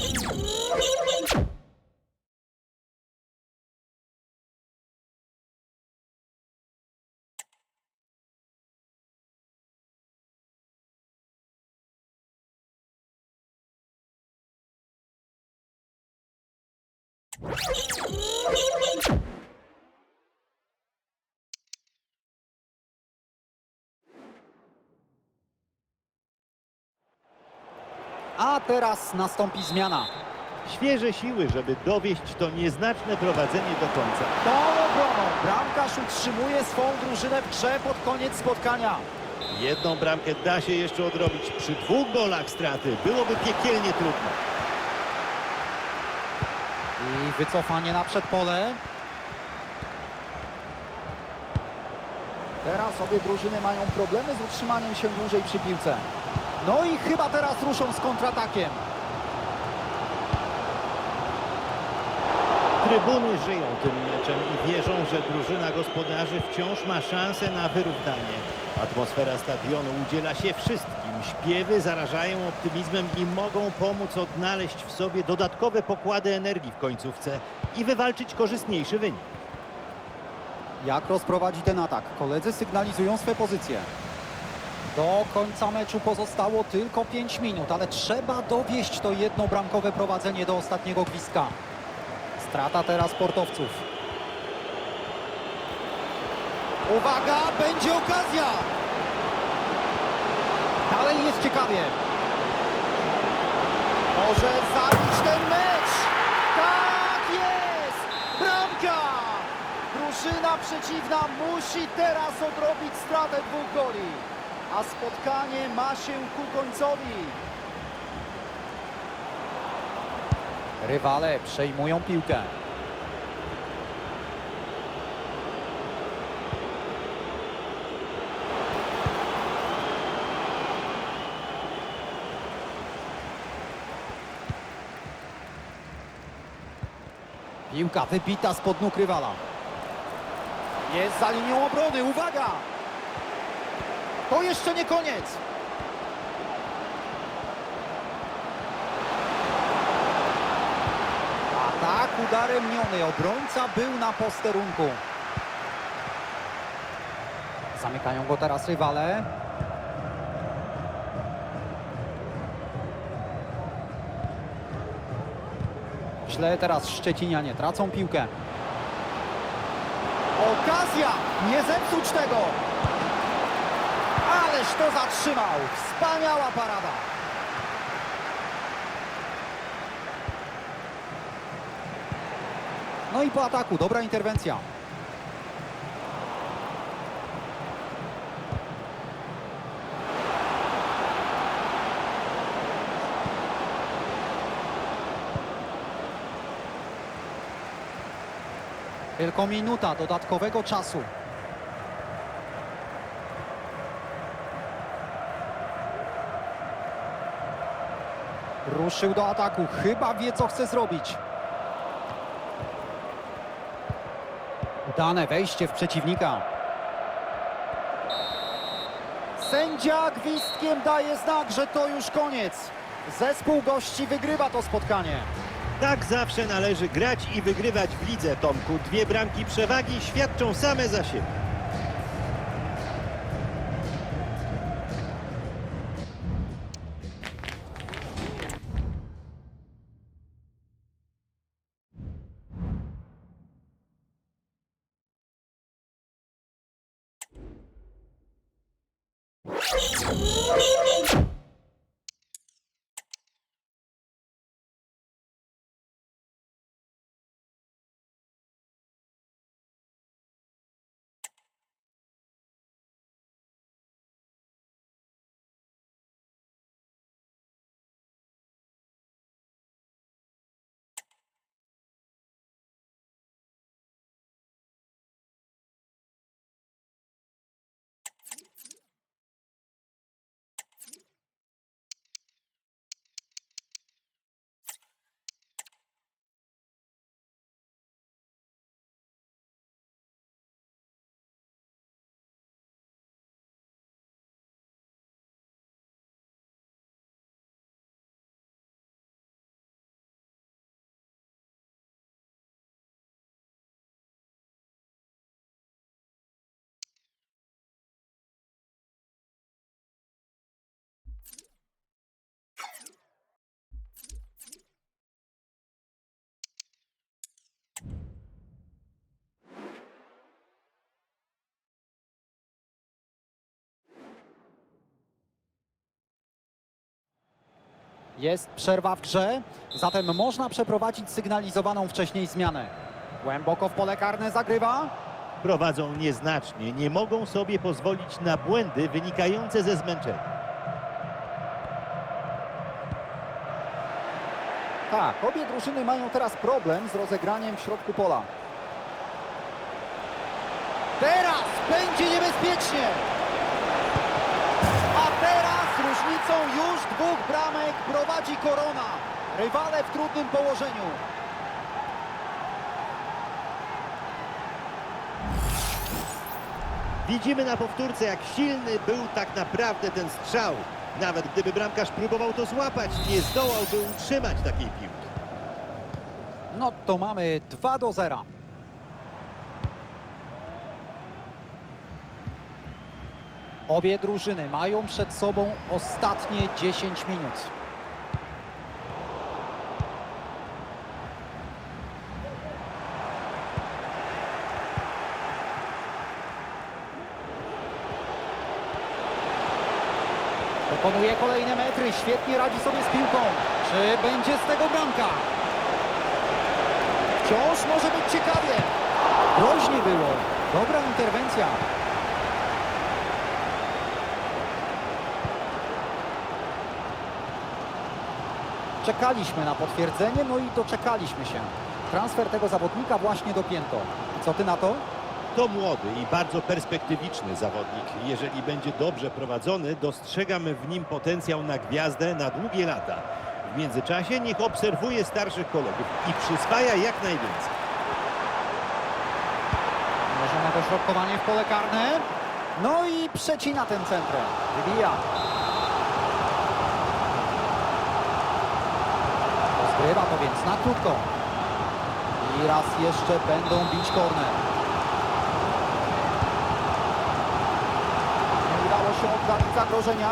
you A teraz nastąpi zmiana. Świeże siły, żeby dowieść to nieznaczne prowadzenie do końca. Tą obroną bramkarz utrzymuje swą drużynę w grze pod koniec spotkania. Jedną bramkę da się jeszcze odrobić. Przy dwóch golach straty byłoby piekielnie trudno. I wycofanie na przedpole. Teraz obie drużyny mają problemy z utrzymaniem się dłużej przy piłce. No i chyba teraz ruszą z kontratakiem. Trybuny żyją tym meczem i wierzą, że drużyna gospodarzy wciąż ma szansę na wyrównanie. Atmosfera stadionu udziela się wszystkim. Śpiewy zarażają optymizmem i mogą pomóc odnaleźć w sobie dodatkowe pokłady energii w końcówce i wywalczyć korzystniejszy wynik. Jak rozprowadzi ten atak? Koledzy sygnalizują swe pozycje. Do końca meczu pozostało tylko 5 minut, ale trzeba dowieść to jednobramkowe prowadzenie do ostatniego gwizdka. Strata teraz sportowców. Uwaga, będzie okazja! Dalej jest ciekawie. Może zabić ten mecz! Tak jest! Bramka! Drużyna przeciwna musi teraz odrobić stratę dwóch goli. A spotkanie ma się ku końcowi. Rywale przejmują piłkę. Piłka wybita spod nóg rywala. Jest za linią obrony, uwaga! To jeszcze nie koniec. Atak udaremniony, obrońca był na posterunku. Zamykają go teraz rywale. Źle teraz Szczecinianie tracą piłkę. Okazja! Nie zepsuć tego! Ależ to zatrzymał! Wspaniała parada! No i po ataku, dobra interwencja. Tylko minuta dodatkowego czasu. Ruszył do ataku. Chyba wie, co chce zrobić. Udane wejście w przeciwnika. Sędzia gwizdkiem daje znak, że to już koniec. Zespół gości wygrywa to spotkanie. Tak zawsze należy grać i wygrywać w lidze, Tomku. Dwie bramki przewagi świadczą same za siebie. Jest przerwa w grze, zatem można przeprowadzić sygnalizowaną wcześniej zmianę. Głęboko w pole karne zagrywa. Prowadzą nieznacznie, nie mogą sobie pozwolić na błędy wynikające ze zmęczenia. Tak, obie drużyny mają teraz problem z rozegraniem w środku pola. Teraz będzie niebezpiecznie! Różnicą już dwóch bramek prowadzi Korona. Rywale w trudnym położeniu. Widzimy na powtórce, jak silny był tak naprawdę ten strzał. Nawet gdyby bramkarz próbował to złapać, nie zdołałby utrzymać takiej piłki. No to mamy 2 do 0. Obie drużyny mają przed sobą ostatnie 10 minut. Pokonuje kolejne metry, świetnie radzi sobie z piłką. Czy będzie z tego bramka? Wciąż może być ciekawie. Groźnie było. Dobra interwencja. Czekaliśmy na potwierdzenie, no i doczekaliśmy się. Transfer tego zawodnika właśnie dopięto. Co ty na to? To młody i bardzo perspektywiczny zawodnik. Jeżeli będzie dobrze prowadzony, dostrzegamy w nim potencjał na gwiazdę na długie lata. W międzyczasie niech obserwuje starszych kolegów i przyswaja jak najwięcej. Może na dośrodkowanie w pole karne. No i przecina ten centrem. Wybija. Rozgrywa to więc na krótko. I raz jeszcze będą bić korner. Nie udało się oddalić zagrożenia,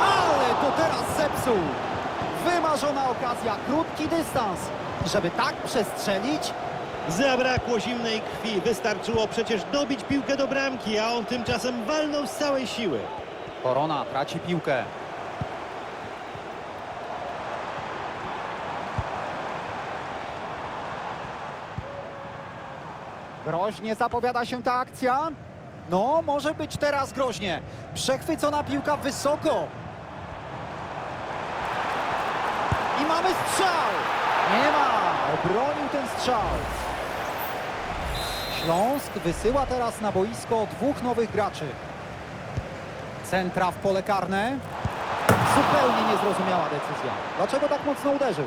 ale to teraz zepsuł. Wymarzona okazja, krótki dystans. Żeby tak przestrzelić, Zabrakło zimnej krwi, wystarczyło przecież dobić piłkę do bramki, a on tymczasem walnął z całej siły. Korona traci piłkę. Groźnie zapowiada się ta akcja. No, może być teraz groźnie. Przechwycona piłka wysoko. I mamy strzał. Nie ma. Obronił ten strzał. Śląsk wysyła teraz na boisko dwóch nowych graczy. Centra w pole karne. Zupełnie niezrozumiała decyzja. Dlaczego tak mocno uderzył?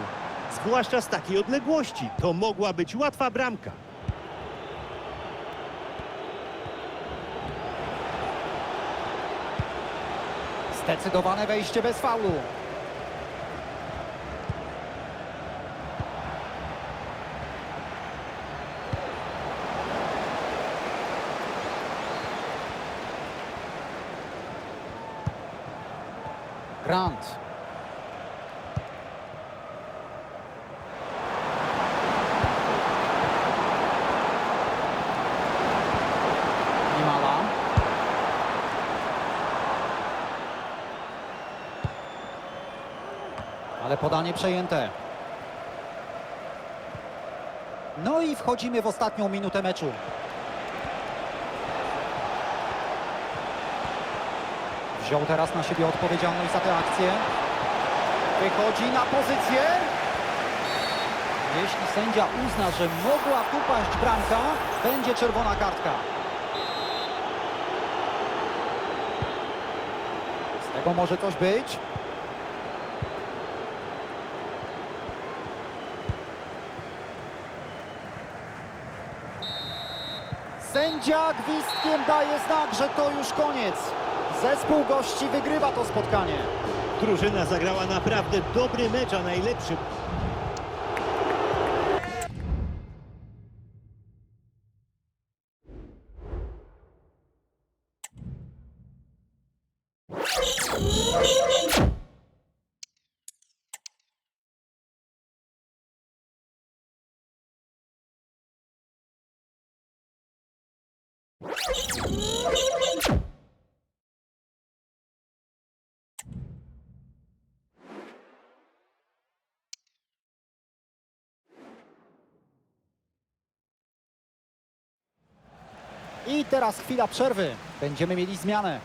Zwłaszcza z takiej odległości. To mogła być łatwa bramka. Zdecydowane wejście bez faulu. Grant. Podanie przejęte. No i wchodzimy w ostatnią minutę meczu. Wziął teraz na siebie odpowiedzialność za tę akcję. Wychodzi na pozycję. Jeśli sędzia uzna, że mogła tu paść bramka, będzie czerwona kartka. Z tego może coś być. Sędzia gwizdkiem daje znak, że to już koniec. Zespół gości wygrywa to spotkanie. Drużyna zagrała naprawdę dobry mecz, a najlepszy I teraz chwila przerwy. Będziemy mieli zmianę.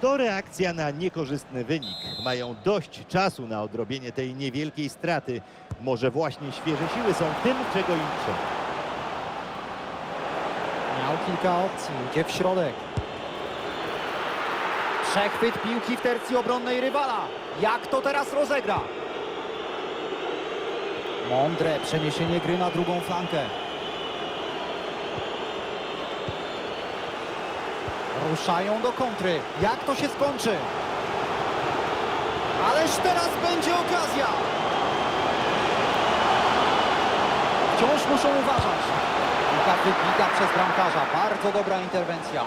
To reakcja na niekorzystny wynik. Mają dość czasu na odrobienie tej niewielkiej straty. Może właśnie świeże siły są tym, czego im trzeba. Miał kilka opcji, idzie w środek. Przechwyt piłki w tercji obronnej rywala. Jak to teraz rozegra? Mądre przeniesienie gry na drugą flankę. Ruszają do kontry. Jak to się skończy? Ależ teraz będzie okazja. Wciąż muszą uważać. Piłka wybita przez bramkarza. Bardzo dobra interwencja.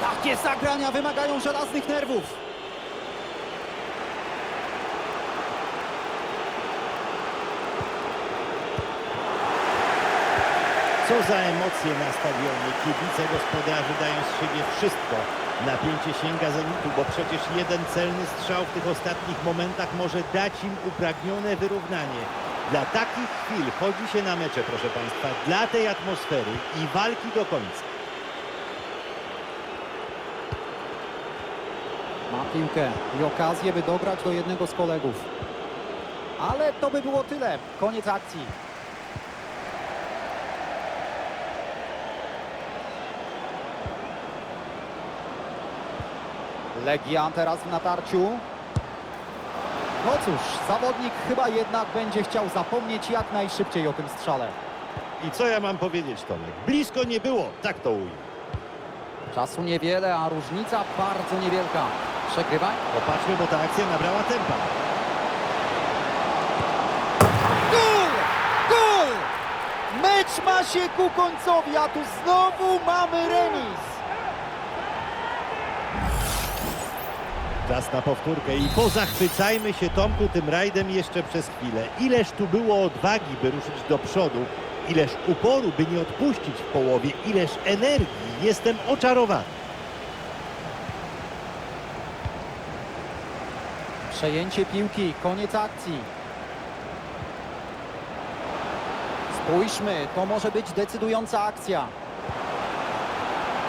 Takie zagrania wymagają żelaznych nerwów. Co za emocje na stadionie. Kibice gospodarzy dają z siebie wszystko. Napięcie sięga zenitu, bo przecież jeden celny strzał w tych ostatnich momentach może dać im upragnione wyrównanie. Dla takich chwil chodzi się na mecze, proszę Państwa, dla tej atmosfery i walki do końca. Ma piłkę i okazję, by dograć do jednego z kolegów. Ale to by było tyle. Koniec akcji. Legia teraz w natarciu. No cóż, zawodnik chyba jednak będzie chciał zapomnieć jak najszybciej o tym strzale. I co ja mam powiedzieć, Tomek? Blisko nie było, tak to ujmę. Czasu niewiele, a różnica bardzo niewielka. Przegrywaj. Popatrzmy, bo ta akcja nabrała tempa. Gol! Gol! Mecz ma się ku końcowi, a tu znowu mamy remis. Czas na powtórkę i pozachwycajmy się Tomku tym rajdem jeszcze przez chwilę. Ileż tu było odwagi, by ruszyć do przodu, ileż uporu, by nie odpuścić w połowie, ileż energii. Jestem oczarowany. Przejęcie piłki, koniec akcji. Spójrzmy, to może być decydująca akcja.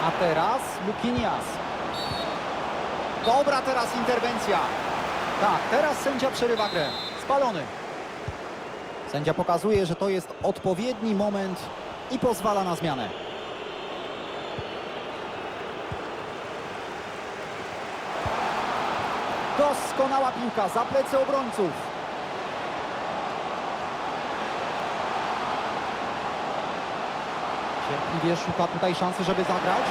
A teraz Lukinias. Dobra teraz interwencja. Tak, teraz sędzia przerywa grę. Spalony. Sędzia pokazuje, że to jest odpowiedni moment i pozwala na zmianę. Doskonała piłka za plecy obrońców. Cierpliwie szuka tutaj szansy, żeby zagrać.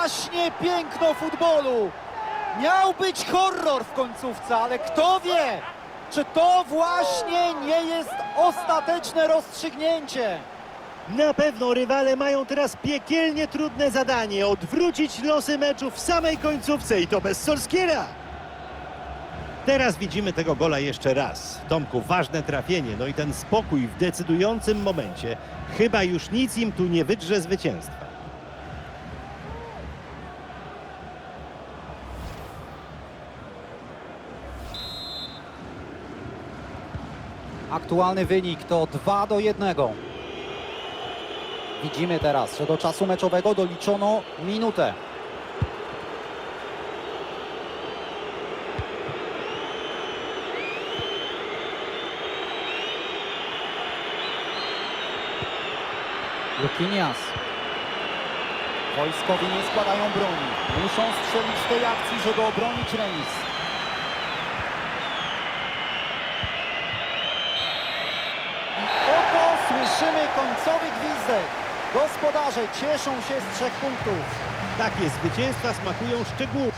Właśnie piękno futbolu. Miał być horror w końcówce, ale kto wie, czy to właśnie nie jest ostateczne rozstrzygnięcie. Na pewno rywale mają teraz piekielnie trudne zadanie odwrócić losy meczu w samej końcówce i to bez Solskiera. Teraz widzimy tego gola jeszcze raz. Tomku, ważne trafienie, no i ten spokój w decydującym momencie. Chyba już nic im tu nie wydrze zwycięstwa. Aktualny wynik to 2 do 1. Widzimy teraz, że do czasu meczowego doliczono minutę. Lukinias. Wojskowi nie składają broni. Muszą strzelić tej akcji, żeby obronić remis. Słyszymy końcowy gwizdek. Gospodarze cieszą się z trzech punktów. Takie zwycięstwa smakują szczegółów.